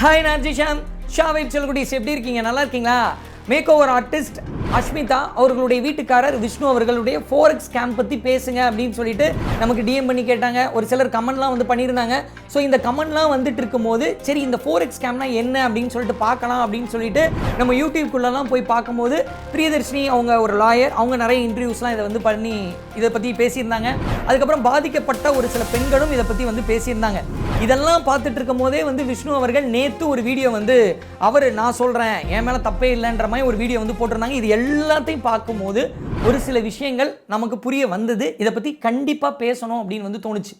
Hi நான் ஜிஷாந்த் ஷா செல்குடிஸ் எப்படி இருக்கீங்க? நல்லா இருக்கீங்களா? மேக் ஓவர் ஆர்டிஸ்ட் அஷ்மிதா அவர்களுடைய வீட்டுக்காரர் விஷ்ணு அவர்களுடைய ஃபோரெக்ஸ் கேம்ப் பற்றி பேசுங்க அப்படின்னு சொல்லிட்டு நமக்கு டிஎம் பண்ணி கேட்டாங்க. ஒரு சிலர் கமெண்ட்லாம் வந்து பண்ணியிருந்தாங்க. ஸோ இந்த கமெண்ட்லாம் வந்துட்டு இருக்கும்போது சரி இந்த ஃபோரெக்ஸ் கேம்ப்னா என்ன அப்படின்னு சொல்லிட்டு பார்க்கலாம் அப்படின்னு சொல்லிட்டு நம்ம யூடியூப்குள்ளெல்லாம் போய் பார்க்கும்போது பிரியதர்ஷினி அவங்க ஒரு லாயர் அவங்க நிறைய இன்டர்வியூஸ்லாம் இதை வந்து பண்ணி இதை பற்றி பேசியிருந்தாங்க. அதுக்கப்புறம் பாதிக்கப்பட்ட ஒரு சில பெண்களும் இதை பற்றி வந்து பேசியிருந்தாங்க. இதெல்லாம் பார்த்துட்டு இருக்கும் போதே வந்து விஷ்ணு அவர்கள் நேற்று ஒரு வீடியோ வந்து அவர் நான் சொல்கிறேன் என் மேலே தப்பே இல்லைன்ற மாதிரி ஒரு வீடியோ வந்து போட்டிருந்தாங்க. இது எல்லாத்தையும் பார்க்கும்போது ஒரு சில விஷயங்கள் நமக்கு புரிய வந்தது. இதை பற்றி கண்டிப்பாக பேசணும் அப்படின்னு வந்து தோணுச்சு.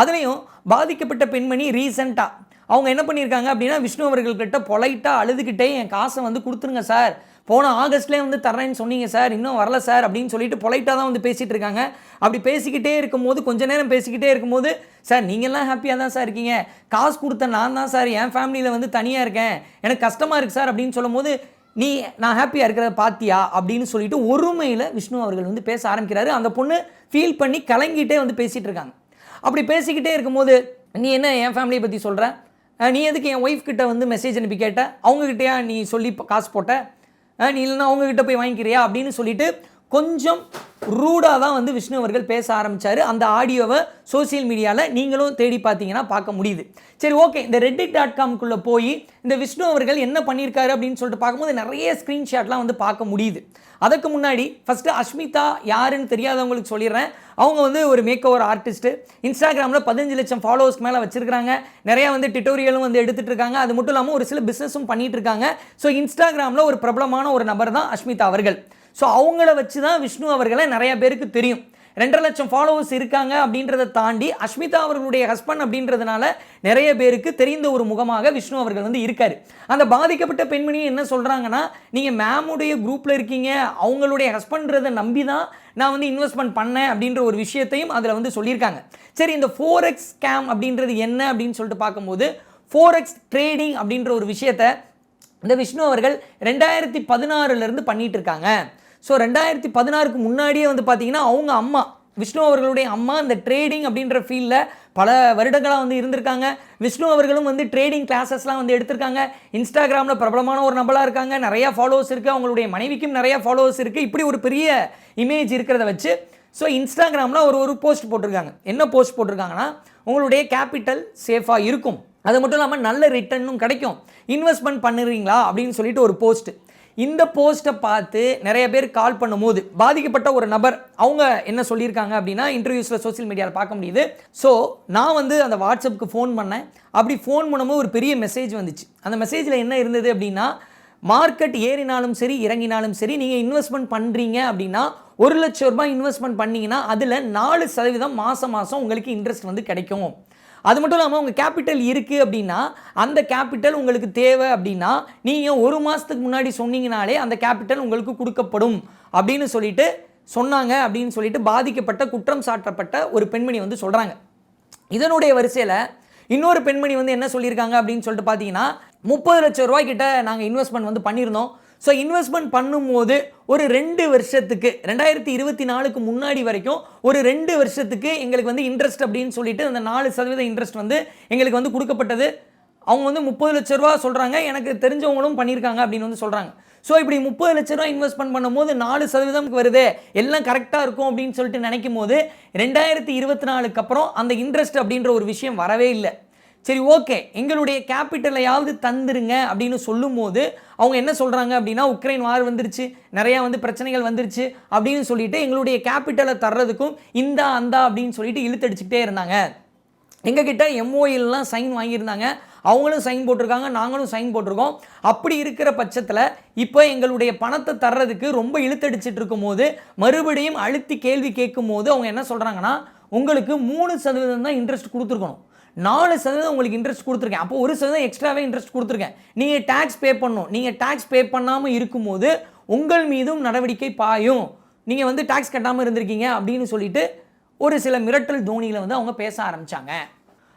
அதுலேயும் பாதிக்கப்பட்ட பெண்மணி ரீசெண்டாக அவங்க என்ன பண்ணியிருக்காங்க அப்படின்னா விஷ்ணு அவர்கள்கிட்ட பொலைட்டாக அழுதுகிட்டே என் காசை வந்து கொடுத்துருங்க சார். போன ஆகஸ்ட்லேயே வந்து தர்றேன்னு சொன்னீங்க சார். இன்னும் வரல சார் அப்படின்னு சொல்லிட்டு பொலைட்டாக தான் வந்து பேசிகிட்டு இருக்காங்க. அப்படி பேசிக்கிட்டே இருக்கும்போது கொஞ்ச நேரம் பேசிக்கிட்டே இருக்கும்போது சார் நீங்கள்லாம் ஹாப்பியாக தான் சார் இருக்கீங்க. காசு கொடுத்த நான் தான் சார் என் ஃபேமிலியில் வந்து தனியாக இருக்கேன். எனக்கு கஷ்டமாக இருக்குது சார் அப்படின்னு சொல்லும்போது நீ நான் ஹாப்பியாக இருக்கிறத பாத்தியா? அப்படின்னு சொல்லிட்டு ஒருமையில் விஷ்ணு அவர்கள் வந்து பேச ஆரம்பிக்கிறாரு. அந்த பொண்ணு ஃபீல் பண்ணி கலங்கிட்டே வந்து பேசிகிட்டு இருக்காங்க. அப்படி பேசிக்கிட்டே இருக்கும்போது நீ என்ன என் ஃபேமிலியை பற்றி சொல்கிற நீ எதுக்கு என் ஒய்ஃப் கிட்ட வந்து மெசேஜ் அனுப்பி கேட்ட? அவங்கக்கிட்டயா நீ சொல்லி காசு போட்ட? நீ இல்லைன்னா அவங்கக்கிட்ட போய் வாங்கிக்கிறியா? அப்படின்னு சொல்லிட்டு கொஞ்சம் ரூடாக தான் வந்து விஷ்ணு அவர்கள் பேச ஆரம்பித்தார் அந்த ஆடியோவை சோஷியல் மீடியாவில் நீங்களும் தேடி பார்த்தீங்கன்னா பார்க்க முடியுது. சரி ஓகே. இந்த ரெட்டிக் டாட் காம்குள்ளே போய் இந்த விஷ்ணு அவர்கள் என்ன பண்ணியிருக்காரு அப்படின்னு சொல்லிட்டு பார்க்கும்போது நிறைய ஸ்க்ரீன்ஷாட்லாம் வந்து பார்க்க முடியுது. அதுக்கு முன்னாடி ஃபஸ்ட்டு அஷ்மிதா யாருன்னு தெரியாதவங்களுக்கு சொல்லிடுறேன். அவங்க வந்து ஒரு மேக் ஓவர் ஆர்டிஸ்ட்டு இன்ஸ்டாகிராமில் பதினஞ்சு லட்சம் ஃபாலோவர்ஸ்க்கு மேலே வச்சுருக்காங்க நிறையா வந்து டிட்டோரியலும் வந்து எடுத்துகிட்டு இருக்காங்க அது மட்டும் இல்லாமல் ஒரு சில பிஸ்னஸும் பண்ணிகிட்டு இருக்காங்க ஸோ இன்ஸ்டாகிராமில் ஒரு பிரபலமான ஒரு நபர் தான் அஷ்மிதா அவர்கள். ஸோ அவங்கள வச்சு தான் விஷ்ணு அவர்களை நிறைய பேருக்கு தெரியும். ரெண்டரை லட்சம் ஃபாலோவர்ஸ் இருக்காங்க அப்படின்றத தாண்டி அஷ்மிதா அவர்களுடைய ஹஸ்பண்ட் அப்படின்றதுனால நிறைய பேருக்கு தெரிந்த ஒரு முகமாக விஷ்ணு அவர்கள் வந்து இருக்கார். அந்த பாதிக்கப்பட்ட பெண்மணி என்ன சொல்கிறாங்கன்னா நீங்கள் மேமுடைய குரூப்பில் இருக்கீங்க அவங்களுடைய ஹஸ்பண்ட்றதை நம்பி தான் நான் வந்து இன்வெஸ்ட்மெண்ட் பண்ணேன் அப்படின்ற ஒரு விஷயத்தையும் அதில் வந்து சொல்லியிருக்காங்க. சரி இந்த ஃபோர் எக்ஸ் ஸ்கேம் அப்படின்றது என்ன அப்படின்னு சொல்லிட்டு பார்க்கும்போது ஃபோர் எக்ஸ் ட்ரேடிங் அப்படின்ற ஒரு விஷயத்தை இந்த விஷ்ணு அவர்கள் ரெண்டாயிரத்தி பதினாறுலேருந்து பண்ணிகிட்டு இருக்காங்க. ஸோ ரெண்டாயிரத்தி பதினாறுக்கு முன்னாடியே வந்து பார்த்தீங்கன்னா அவங்க அம்மா விஷ்ணு அவர்களுடைய அம்மா இந்த ட்ரேடிங் அப்படின்ற ஃபீல்டில் பல வருடங்களாக வந்து இருந்திருக்காங்க. விஷ்ணு அவர்களும் வந்து ட்ரேடிங் கிளாஸஸ்லாம் வந்து எடுத்திருக்காங்க. இன்ஸ்டாகிராமில் பிரபலமான ஒரு நபலாக இருக்காங்க. நிறையா ஃபாலோவர்ஸ் இருக்குது அவங்களுடைய மனைவிக்கும் நிறையா ஃபாலோவர்ஸ் இருக்குது இப்படி ஒரு பெரிய இமேஜ் இருக்கிறத வச்சு ஸோ இன்ஸ்டாகிராமில் ஒரு ஒரு போஸ்ட் போட்டிருக்காங்க. என்ன போஸ்ட் போட்டிருக்காங்கன்னா உங்களுடைய கேபிட்டல் சேஃபாக இருக்கும். அது மட்டும் இல்லாமல் நல்ல ரிட்டர்னும் கிடைக்கும். இன்வெஸ்ட்மெண்ட் பண்ணுறீங்களா அப்படின்னு சொல்லிட்டு ஒரு போஸ்ட் இந்த போஸ்ட்டை பார்த்து நிறைய பேர் கால் பண்ணும்போது பாதிக்கப்பட்ட ஒரு நபர் அவங்க என்ன சொல்லியிருக்காங்க அப்படின்னா இன்டர்வியூஸில் சோஷியல் மீடியாவில் பார்க்க முடியுது. ஸோ நான் வந்து அந்த வாட்ஸ்அப்புக்கு ஃபோன் பண்ணேன். அப்படி ஃபோன் பண்ணும்போது ஒரு பெரிய மெசேஜ் வந்துச்சு. அந்த மெசேஜில் என்ன இருந்தது அப்படின்னா மார்க்கெட் ஏறினாலும் சரி இறங்கினாலும் சரி நீங்கள் இன்வெஸ்ட்மெண்ட் பண்ணுறீங்க அப்படின்னா ஒரு லட்ச ரூபாய் இன்வெஸ்ட்மெண்ட் பண்ணீங்கன்னா அதில் நாலு சதவீதம் மாதம் மாதம் உங்களுக்கு இன்ட்ரெஸ்ட் வந்து கிடைக்கும். அது மட்டும் இல்லாமல் உங்கள் கேபிட்டல் இருக்குது அப்படின்னா அந்த கேபிட்டல் உங்களுக்கு தேவை அப்படின்னா நீங்கள் ஒரு மாதத்துக்கு முன்னாடி சொன்னீங்கனாலே அந்த கேபிட்டல் உங்களுக்கு கொடுக்கப்படும் அப்படின்னு சொல்லிட்டு சொன்னாங்க அப்படின்னு சொல்லிட்டு பாதிக்கப்பட்ட குற்றம் சாட்டப்பட்ட ஒரு பெண்மணி வந்து சொல்கிறாங்க இதனுடைய வரிசையில் இன்னொரு பெண்மணி வந்து என்ன சொல்லியிருக்காங்க அப்படின்னு சொல்லிட்டு பார்த்தீங்கன்னா முப்பது லட்சம் ரூபாய்க்கிட்ட நாங்கள் இன்வெஸ்ட்மெண்ட் வந்து பண்ணியிருந்தோம். ஸோ இன்வெஸ்ட்மெண்ட் பண்ணும்போது ஒரு ரெண்டு வருஷத்துக்கு ரெண்டாயிரத்தி இருபத்தி நாலுக்கு முன்னாடி வரைக்கும் ஒரு ரெண்டு வருஷத்துக்கு எங்களுக்கு வந்து இன்ட்ரெஸ்ட் அப்படின்னு சொல்லிட்டு அந்த நாலு சதவீத இன்ட்ரெஸ்ட் வந்து எங்களுக்கு வந்து கொடுக்கப்பட்டது. அவங்க வந்து முப்பது லட்ச ரூபா சொல்கிறாங்க எனக்கு தெரிஞ்சவங்களும் பண்ணியிருக்காங்க அப்படின்னு வந்து சொல்கிறாங்க ஸோ இப்படி முப்பது லட்ச ரூபா இன்வெஸ்ட்மெண்ட் பண்ணும்போது நாலு சதவீதம் வருது எல்லாம் கரெக்டாக இருக்கும் அப்படின்னு சொல்லிட்டு நினைக்கும் போது ரெண்டாயிரத்தி இருபத்தி நாலுக்கு அப்புறம் அந்த இன்ட்ரெஸ்ட் அப்படின்ற ஒரு விஷயம் வரவே இல்லை. சரி ஓகே எங்களுடைய கேபிட்டலையாவது தந்துருங்க அப்படின்னு சொல்லும்போது அவங்க என்ன சொல்கிறாங்க அப்படின்னா உக்ரைன் வார் வந்துருச்சு நிறையா வந்து பிரச்சனைகள் வந்துருச்சு அப்படின்னு சொல்லிட்டு எங்களுடைய கேபிட்டலை தர்றதுக்கும் இந்த அந்தா அப்படின்னு சொல்லிட்டு இழுத்தடிச்சுக்கிட்டே இருந்தாங்க. எங்ககிட்ட எம்ஓஎல்லாம் சைன் வாங்கியிருந்தாங்க. அவங்களும் சைன் போட்டிருக்காங்க நாங்களும் சைன் போட்டிருக்கோம். அப்படி இருக்கிற பட்சத்தில் இப்போ எங்களுடைய பணத்தை தர்றதுக்கு ரொம்ப இழுத்தடிச்சிட்டு இருக்கும்போது மறுபடியும் அழுத்தி கேள்வி கேட்கும் போது அவங்க என்ன சொல்கிறாங்கன்னா உங்களுக்கு மூணு சதவீதம் தான் இன்ட்ரெஸ்ட் கொடுத்துருக்கணும். நாலு சதவீதம் உங்களுக்கு இன்ட்ரெஸ்ட் கொடுத்துருக்கேன். அப்போ ஒரு சதவீதம் எக்ஸ்ட்ராவே இன்ட்ரெஸ்ட் கொடுத்துருக்கேன். நீங்கள் டேக்ஸ் பே பண்ணணும். நீங்கள் டேக்ஸ் பே பண்ணாமல் இருக்கும்போது உங்கள் மீதும் நடவடிக்கை பாயும். நீங்கள் வந்து டேக்ஸ் கட்டாமல் இருந்திருக்கீங்க அப்படின்னு சொல்லிட்டு ஒரு சில மிரட்டல் தோனியில் வந்து அவங்க பேச ஆரம்பித்தாங்க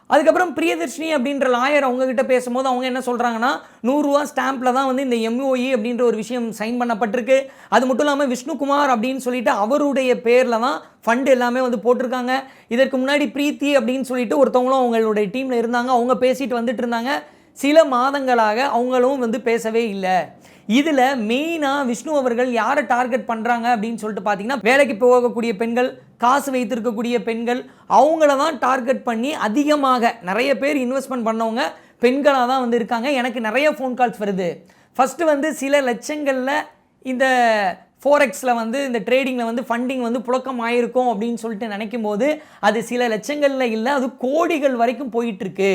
அதுக்கப்புறம் பிரியதர்ஷினி அப்படின்ற லாயர் அவங்கக்கிட்ட பேசும்போது அவங்க என்ன சொல்கிறாங்கன்னா நூறுரூவா ஸ்டாம்பில் தான் வந்து இந்த எம்ஓஇ அப்படின்ற ஒரு விஷயம் சைன் பண்ணப்பட்டிருக்கு. அது மட்டும் இல்லாமல் விஷ்ணுகுமார் அப்படின்னு சொல்லிட்டு அவருடைய பேரில் தான் ஃபண்ட் எல்லாமே வந்து போட்டிருக்காங்க. இதற்கு முன்னாடி பிரீத்தி அப்படின்னு சொல்லிட்டு ஒருத்தவங்களும் அவங்களுடைய டீமில் இருந்தாங்க. அவங்க பேசிட்டு வந்துட்டு இருந்தாங்க. சில மாதங்களாக அவங்களும் வந்து பேசவே இல்லை. இதில் மெயினாக விஷ்ணு அவர்கள் யாரை டார்கெட் பண்ணுறாங்க அப்படின்னு சொல்லிட்டு பார்த்தீங்கன்னா வேலைக்கு போகக்கூடிய பெண்கள் காசு வைத்திருக்கக்கூடிய பெண்கள் அவங்கள தான் டார்கெட் பண்ணி அதிகமாக நிறைய பேர் இன்வெஸ்ட்மெண்ட் பண்ணவங்க பெண்களாக தான் வந்து இருக்காங்க. எனக்கு நிறைய ஃபோன் கால்ஸ் வருது. ஃபஸ்ட்டு வந்து சில லட்சங்களில் இந்த ஃபோரெக்ஸில் வந்து இந்த ட்ரேடிங்கில் வந்து ஃபண்டிங் வந்து புழக்கம் ஆயிருக்கும் அப்படின்னு சொல்லிட்டு நினைக்கும் போது அது சில லட்சங்களில் இல்லை அது கோடிகள் வரைக்கும் போயிட்டுருக்கு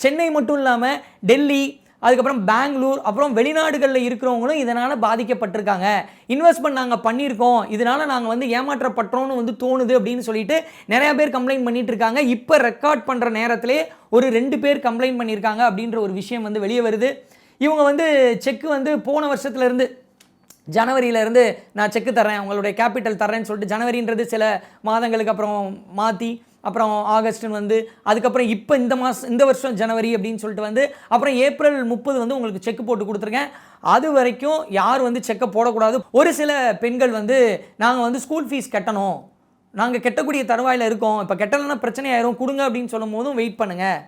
சென்னை மட்டும் இல்லாமல் டெல்லி அதுக்கப்புறம் பெங்களூர் அப்புறம் வெளிநாடுகளில் இருக்கிறவங்களும் இதனால் பாதிக்கப்பட்டிருக்காங்க. இன்வெஸ்ட்மெண்ட் நாங்கள் பண்ணியிருக்கோம். இதனால் நாங்கள் வந்து ஏமாற்றப்பட்டோம்னு வந்து தோணுது அப்படின்னு சொல்லிட்டு நிறையா பேர் கம்ப்ளைண்ட் பண்ணிட்டு இருக்காங்க இப்போ ரெக்கார்ட் பண்ணுற நேரத்திலே ஒரு ரெண்டு பேர் கம்ப்ளைண்ட் பண்ணியிருக்காங்க அப்படின்ற ஒரு விஷயம் வந்து வெளியே வருது. இவங்க வந்து செக்கு வந்து போன வருஷத்துலேருந்து ஜனவரியிலேருந்து நான் செக்கு தரேன் உங்களுடைய கேபிட்டல் தரேன்னு சொல்லிட்டு ஜனவரின்றது சில மாதங்களுக்கு அப்புறம் மாற்றி அப்புறம் ஆகஸ்ட்னு வந்து அதுக்கப்புறம் இப்போ இந்த மாதம் இந்த வருஷம் ஜனவரி அப்படின்னு சொல்லிட்டு வந்து அப்புறம் ஏப்ரல் முப்பது வந்து உங்களுக்கு செக் போட்டு கொடுத்துருக்கேன். அது வரைக்கும் யார் வந்து செக்கை போடக்கூடாது? ஒரு சில பெண்கள் வந்து நாங்கள் வந்து ஸ்கூல் ஃபீஸ் கட்டணும். நாங்கள் கெட்டக்கூடிய தருவாயில் இருக்கோம். இப்போ கெட்டலைன்னா பிரச்சனை ஆயிரும். கொடுங்க அப்படின்னு சொல்லும் போதும் வெயிட் பண்ணுங்கள்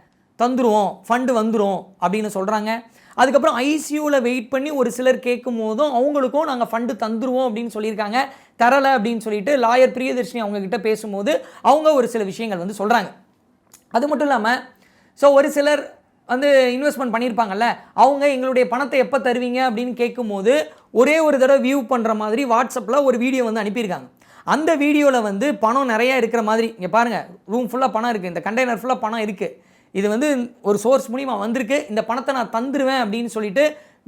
தந்துருவோம். ஃபண்டு வந்துடும் அப்படின்னு சொல்கிறாங்க அதுக்கப்புறம் ஐசியூவில் வெயிட் பண்ணி ஒரு சிலர் கேட்கும் போதும் அவங்களுக்கும் நாங்கள் ஃபண்டு தந்துருவோம் அப்படின்னு சொல்லியிருக்காங்க. தரலை அப்படின்னு சொல்லிட்டு லாயர் பிரியதர்ஷினி அவங்கக்கிட்ட பேசும்போது அவங்க ஒரு சில விஷயங்கள் வந்து சொல்கிறாங்க அது மட்டும் இல்லாமல் ஸோ ஒரு சிலர் வந்து இன்வெஸ்ட்மெண்ட் பண்ணியிருப்பாங்கல்ல அவங்க எங்களுடைய பணத்தை எப்போ தருவீங்க அப்படின்னு கேட்கும்போது ஒரே ஒரு தடவை வியூ பண்ணுற மாதிரி வாட்ஸ்அப்பில் ஒரு வீடியோ வந்து அனுப்பியிருக்காங்க. அந்த வீடியோவில் வந்து பணம் நிறையா இருக்கிற மாதிரி இங்கே பாருங்கள் ரூம் ஃபுல்லாக பணம் இருக்குது இந்த கண்டெய்னர் ஃபுல்லாக பணம் இருக்குது இது வந்து ஒரு சோர்ஸ் மூலிமா வந்திருக்கு. இந்த பணத்தை நான் தந்துடுவேன் அப்படின்னு சொல்லிட்டு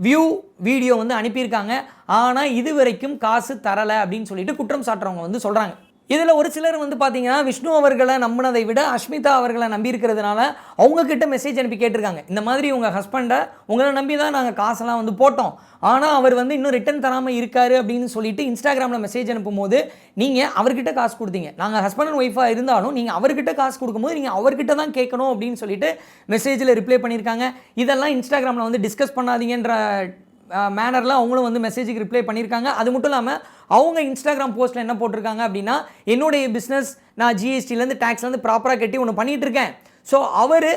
வியூ வீடியோ வந்து அனுப்பியிருக்காங்க. ஆனால் இது வரைக்கும் காசு தரலை அப்படின்னு சொல்லிட்டு குற்றம் சாட்டுறவங்க வந்து சொல்கிறாங்க இதில் ஒரு சிலர் வந்து பார்த்தீங்கன்னா விஷ்ணு அவர்களை நம்பினதை விட அஷ்மிதா அவர்களை நம்பி இருக்கிறதுனால மெசேஜ் அனுப்பி கேட்டிருக்காங்க. இந்த மாதிரி உங்கள் ஹஸ்பண்டை உங்களை நம்பி தான் நாங்கள் காசெல்லாம் வந்து போட்டோம். ஆனால் அவர் வந்து இன்னும் ரிட்டர்ன் தராமல் இருக்காரு அப்படின்னு சொல்லிட்டு இன்ஸ்டாகிராமில் மெசேஜ் அனுப்பும்போது நீங்கள் அவர்கிட்ட காசு கொடுத்தீங்க. நாங்கள் ஹஸ்பண்ட் அண்ட் ஒய்ஃபாக இருந்தாலும் நீங்கள் அவர்கிட்ட காசு கொடுக்கும்போது நீங்கள் அவர்கிட்ட தான் கேட்கணும் அப்படின்னு சொல்லிட்டு மெசேஜில் ரிப்ளை பண்ணியிருக்காங்க. இதெல்லாம் இன்ஸ்டாகிராமில் வந்து டிஸ்கஸ் பண்ணாதீங்கன்ற மேனரில் அவங்களும் வந்து மெசேஜுக்கு ரிப்ளை பண்ணியிருக்காங்க. அது மட்டும் இல்லாமல் அவங்க இன்ஸ்டாகிராம் போஸ்ட்டில் என்ன போட்டிருக்காங்க அப்படின்னா என்னுடைய பிஸ்னஸ் நான் ஜிஎஸ்டிலேருந்து டேக்ஸ்லேருந்து ப்ராப்பராக கட்டி ஒன்று பண்ணிகிட்டு இருக்கேன் ஸோ அவர்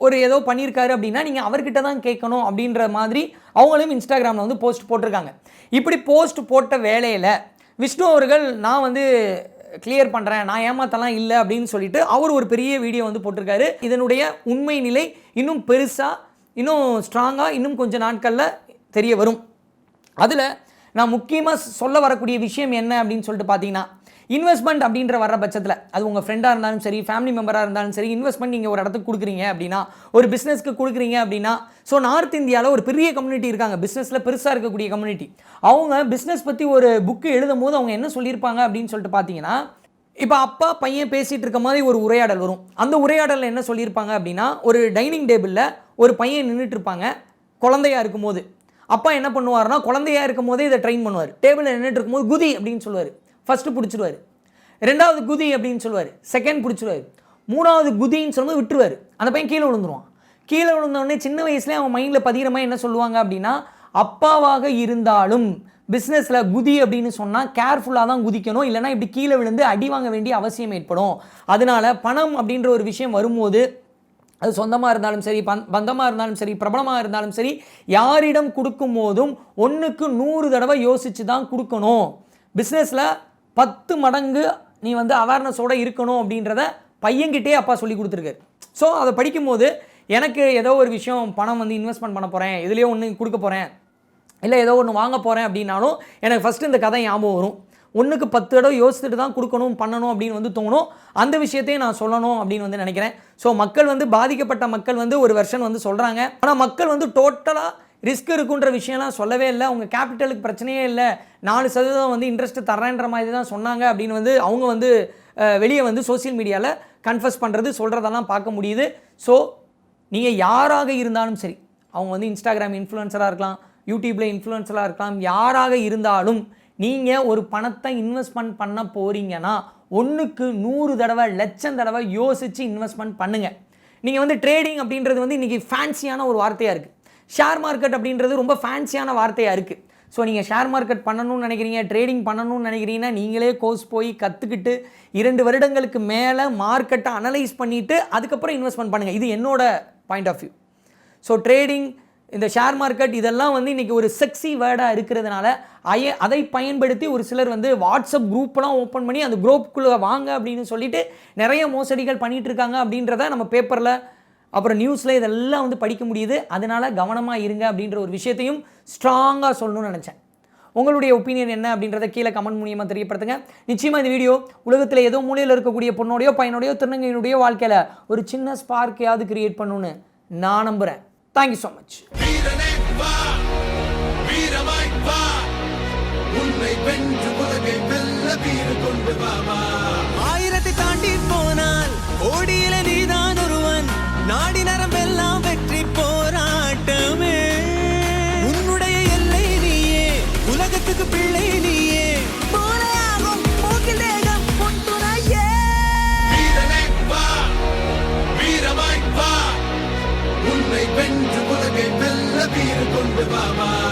ஒரு ஏதோ பண்ணியிருக்காரு அப்படின்னா நீங்கள் அவர்கிட்ட தான் கேட்கணும் அப்படின்ற மாதிரி அவங்களும் இன்ஸ்டாகிராமில் வந்து போஸ்ட் போட்டிருக்காங்க. இப்படி போஸ்ட் போட்ட வேலையில் விஷ்ணு அவர்கள் நான் வந்து கிளியர் பண்ணுறேன் நான் ஏமாத்தலாம் இல்லை அப்படின்னு சொல்லிட்டு அவர் ஒரு பெரிய வீடியோ வந்து போட்டிருக்காரு. இதனுடைய உண்மை நிலை இன்னும் பெருசாக இன்னும் ஸ்ட்ராங்காக இன்னும் கொஞ்சம் நாட்களில் தெரிய வரும் அதில் நான் முக்கியமாக சொல்ல வரக்கூடிய விஷயம் என்ன அப்படின்னு சொல்லிட்டு பார்த்தீங்கன்னா இன்வெஸ்ட்மெண்ட் அப்படின்ற வர பட்சத்தில் அது உங்கள் ஃப்ரெண்டாக இருந்தாலும் சரி ஃபேமிலி மெம்பராக இருந்தாலும் சரி இன்வெஸ்ட்மெண்ட் நீங்கள் ஒரு இடத்துக்கு கொடுக்குறீங்க அப்படின்னா ஒரு பிஸ்னஸ்க்கு கொடுக்குறீங்க அப்படின்னா ஸோ நார்த் இந்தியாவில் ஒரு பெரிய கம்யூனிட்டி இருக்காங்க. பிஸ்னஸில் பெருசாக இருக்கக்கூடிய கம்யூனிட்டி அவங்க பிஸ்னஸ் பற்றி ஒரு புக்கு எழுதும் போது அவங்க என்ன சொல்லியிருப்பாங்க அப்படின்னு சொல்லிட்டு பார்த்தீங்கன்னா இப்போ அப்பா பையன் பேசிகிட்டு இருக்க மாதிரி ஒரு உரையாடல் வரும். அந்த உரையாடலில் என்ன சொல்லியிருப்பாங்க அப்படின்னா ஒரு டைனிங் டேபிளில் ஒரு பையன் நின்றுட்டு இருப்பாங்க குழந்தையா இருக்கும்போது. அப்பா என்ன பண்ணுவார்னா குழந்தையா இருக்கும் போதே இதை ட்ரெயின் பண்ணுவார். டேபிளில் நின்றுட்டு இருக்கும்போது குதி அப்படின்னு சொல்லுவார். ஃபஸ்ட்டு பிடிச்சிருவார். ரெண்டாவது குதி அப்படின்னு சொல்லுவார். செகண்ட் பிடிச்சிருவார். மூணாவது குதின்னு சொல்லும்போது விட்டுருவார். அந்த பையன் கீழே விழுந்துருவான். கீழே விழுந்தவொடனே சின்ன வயசுலேயே அவன் மைண்டில் பதிகிற மாதிரி என்ன சொல்லுவாங்க அப்படின்னா அப்பாவாக இருந்தாலும் பிஸ்னஸில் குதி அப்படின்னு சொன்னால் கேர்ஃபுல்லாக தான் குதிக்கணும். இல்லைனா இப்படி கீழே விழுந்து அடி வாங்க வேண்டிய அவசியம் ஏற்படும். அதனால பணம் அப்படின்ற ஒரு விஷயம் வரும்போது அது சொந்தமாக இருந்தாலும் சரி பந் பந்தமாக இருந்தாலும் சரி பிரபலமாக இருந்தாலும் சரி யாரிடம் கொடுக்கும் போதும் ஒன்றுக்கு நூறு தடவை யோசித்து தான் கொடுக்கணும். பிஸ்னஸில் பத்து மடங்கு நீ வந்து அவேர்னஸோடு இருக்கணும் அப்படின்றத பையன்கிட்டே அப்பா சொல்லி கொடுத்துருக்காரு. ஸோ அதை படிக்கும்போது எனக்கு ஏதோ ஒரு விஷயம் பணம் வந்து இன்வெஸ்ட்மெண்ட் பண்ண போகிறேன் இதுலேயே ஒன்று கொடுக்க போகிறேன் இல்லை ஏதோ ஒன்று வாங்க போகிறேன் அப்படின்னாலும் எனக்கு ஃபஸ்ட்டு இந்த கதை ஞாபகம் வரும். ஒன்றுக்கு பத்து தடவை யோசிச்சுட்டு தான் கொடுக்கணும் பண்ணணும் அப்படின்னு வந்து தோணும். அந்த விஷயத்தையும் நான் சொல்லணும் அப்படின்னு வந்து நினைக்கிறேன். ஸோ மக்கள் வந்து பாதிக்கப்பட்ட மக்கள் வந்து ஒரு வெர்ஷன் வந்து சொல்கிறாங்க ஆனால் மக்கள் வந்து டோட்டலாக ரிஸ்க் இருக்குன்ற விஷயம்லாம் சொல்லவே இல்லை. அவங்க கேபிட்டலுக்கு பிரச்சனையே இல்லை. நாலு சதவீதம் வந்து இன்ட்ரெஸ்ட் தரேன்ற மாதிரி தான் சொன்னாங்க அப்படின்னு வந்து அவங்க வந்து வெளியே வந்து சோஷியல் மீடியாவில் கன்ஃபஸ் பண்ணுறது சொல்கிறதெல்லாம் பார்க்க முடியுது. ஸோ நீங்கள் யாராக இருந்தாலும் சரி அவங்க வந்து இன்ஸ்டாகிராம் இன்ஃப்ளூயன்சராக இருக்கலாம் யூடியூப்பில் இன்ஃப்ளூயன்சராக இருக்கலாம் யாராக இருந்தாலும் நீங்கள் ஒரு பணத்தை இன்வெஸ்ட்மெண்ட் பண்ண போகிறீங்கன்னா ஒன்றுக்கு நூறு தடவை லட்சம் தடவை யோசித்து இன்வெஸ்ட்மெண்ட் பண்ணுங்கள் நீங்கள் வந்து ட்ரேடிங் அப்படின்றது வந்து இன்றைக்கி ஃபேன்சியான ஒரு வார்த்தையாக இருக்குது ஷேர் மார்க்கெட் அப்படின்றது ரொம்ப ஃபேன்சியான வார்த்தையாக இருக்குது ஸோ நீங்கள் ஷேர் மார்க்கெட் பண்ணணும்னு நினைக்கிறீங்க ட்ரேடிங் பண்ணணும்னு நினைக்கிறீங்கன்னா நீங்களே கோர்ஸ் போய் கற்றுக்கிட்டு இரண்டு வருடங்களுக்கு மேலே மார்க்கெட்டை அனலைஸ் பண்ணிவிட்டு அதுக்கப்புறம் இன்வெஸ்ட்மெண்ட் பண்ணுங்கள் இது என்னோட point of view so trading இந்த ஷேர் மார்க்கெட் இதெல்லாம் வந்து இன்றைக்கி ஒரு செக்ஸி வேர்டாக இருக்கிறதுனால அய அதை பயன்படுத்தி ஒரு சிலர் வந்து வாட்ஸ்அப் குரூப்லாம் ஓப்பன் பண்ணி அந்த குரூப்புக்குள்ளே வாங்க அப்படின்னு சொல்லிட்டு நிறைய மோசடிகள் பண்ணிகிட்ருக்காங்க இருக்காங்க அப்படின்றத நம்ம பேப்பரில் அப்புறம் நியூஸில் இதெல்லாம் வந்து படிக்க முடியுது. அதனால் கவனமாக இருங்க அப்படின்ற ஒரு விஷயத்தையும் ஸ்ட்ராங்காக சொல்லணும்னு நினச்சேன். உங்களுடைய ஒப்பீனியன் என்ன அப்படின்றத கீழே கமெண்ட் மூலியமாக தெரியப்படுத்துங்க. நிச்சயமாக இந்த வீடியோ உலகத்தில் ஏதோ மூலையில் இருக்கக்கூடிய பொண்ணோடையோ பையனோடையோ திருநங்கையினுடைய வாழ்க்கையில் ஒரு சின்ன ஸ்பார்க்கையாவது கிரியேட் பண்ணணும்னு நான் நம்புகிறேன் தேங்க்யூ ஸோ மச் ஆயிரத்தை தாண்டி போனால் கோடியில நீதான் ஒருவன். நாடி Baba.